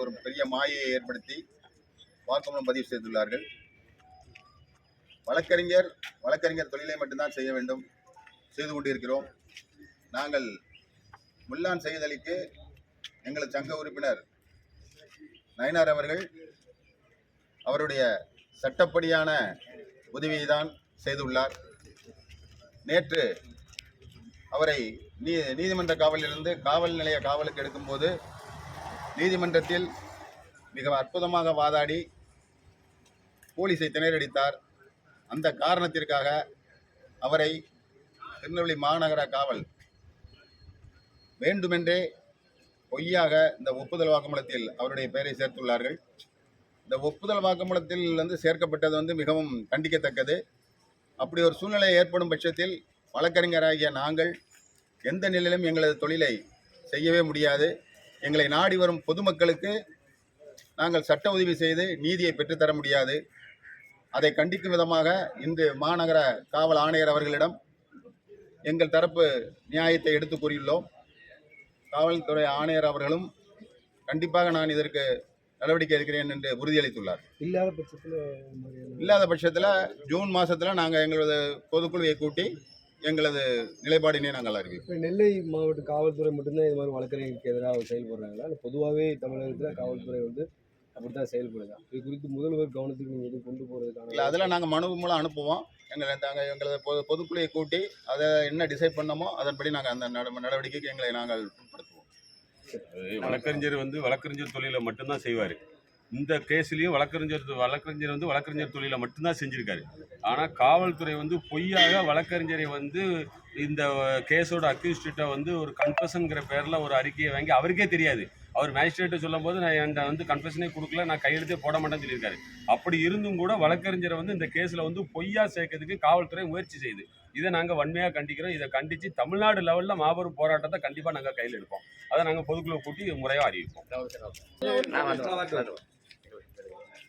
ஒரு பெரிய மாயை ஏற்படுத்தி வாக்குமூலம் பதிவு செய்துள்ளார்கள். வழக்கறிஞர் வழக்கறிஞர் தொழிலை மட்டும்தான் செய்ய வேண்டும். செய்து கொண்டிருக்கிறோம். நாங்கள் முல்லான் செய்யத் அலிக்கு எங்களது சங்க உறுப்பினர் நயனார் அவர்கள் அவருடைய சட்டப்படியான உதவியை தான் செய்துள்ளார். நேற்று அவரை நீ நீதிமன்ற காவலிலிருந்து காவல் நிலைய காவலுக்கு எடுக்கும்போது நீதிமன்றத்தில் மிக அற்புதமாக வாதாடி போலீஸை திணறடித்தார். அந்த காரணத்திற்காக அவரை திருநெல்வேலி மாநகர காவல் வேண்டுமென்றே பொய்யாக இந்த ஒப்புதல் வாக்குமூலத்தில் அவருடைய பெயரை சேர்த்துள்ளார்கள். இந்த ஒப்புதல் வாக்குமூலத்தில் வந்து சேர்க்கப்பட்டது வந்து மிகவும் கண்டிக்கத்தக்கது. அப்படி ஒரு சூழ்நிலை ஏற்படும் பட்சத்தில் வழக்கறிஞராகிய நாங்கள் எந்த நிலையிலும் எங்களது தொழிலை செய்யவே முடியாது. எங்களை நாடி வரும் பொதுமக்களுக்கு நாங்கள் சட்ட உதவி செய்து நீதியை பெற்றுத்தர முடியாது. அதை கண்டிக்கும் விதமாக இன்று மாநகர காவல் ஆணையர் அவர்களிடம் எங்கள் தரப்பு நியாயத்தை எடுத்து கூறியுள்ளோம். காவல்துறை ஆணையர் அவர்களும் கண்டிப்பாக நான் இதற்கு நடவடிக்கை எடுக்கிறேன் என்று உறுதியளித்துள்ளார். இல்லாத பட்சத்தில் இல்லாத பட்சத்தில் ஜூன் மாதத்தில் நாங்கள் எங்களது பொதுக்குழுவை கூட்டி எங்களது நிலைப்பாடினை நாங்கள் அறிவிப்போம். இப்போ நெல்லை மாவட்ட காவல்துறை மட்டும்தான் இது மாதிரி வழக்கறிஞருக்கு எதிராக செயல்படுறாங்களா? இல்லை பொதுவாகவே தமிழகத்தில் காவல்துறை வந்து அப்படி தான் செயல்படுதா? இது குறித்து முதல்வர் கவனத்துக்கு நீங்கள் எதுவும் கொண்டு இல்லை போகிறதுக்கான அதில் நாங்கள் மனு மூலம் அனுப்புவோம். எங்களை நாங்கள் எங்களது பொது பொதுக்குழுவை கூட்டி அதை என்ன டிசைட் பண்ணமோ அதன்படி நாங்கள் அந்த நட- நடவடிக்கைக்கு எங்களை நாங்கள் உட்படுத்துவோம். வழக்கறிஞர் வந்து வழக்கறிஞர் தொழிலை மட்டும்தான் செய்வார். இந்த கேஸ்லேயும் வழக்கறிஞர் வழக்கறிஞர் வந்து வழக்கறிஞர் தொழிலை மட்டும்தான் செஞ்சுருக்காரு. ஆனால் காவல்துறை வந்து பொய்யாக வழக்கறிஞரை வந்து இந்த கேஸோட அக்யூஸ்டேட்டை வந்து ஒரு கன்ஃபஷனுங்கிற பேரில் ஒரு அறிக்கையை வாங்கி அவருக்கே தெரியாது. அவர் மேஜிஸ்ட்ரேட்டை சொல்லும் போது நான் என்கிட்ட வந்து கன்ஃபஷனே கொடுக்கல நான் கையெழுத்தே போட மாட்டேன்னு சொல்லியிருக்காரு. அப்படி இருந்தும் கூட வழக்கறிஞரை வந்து இந்த கேஸில் வந்து பொய்யா சேர்க்கறதுக்கு காவல்துறை முயற்சி செய்யுது இதை நாங்கள் வன்மையாக கண்டிக்கிறோம். இதை கண்டித்து தமிழ்நாடு லெவலில் மாபெரும் போராட்டத்தை கண்டிப்பாக நாங்கள் கையில் எடுப்போம். அதை நாங்கள் பொதுக்குழு கூட்டி முறையாக அறிவிப்போம்.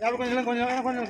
Ya, lu ke sini, lu.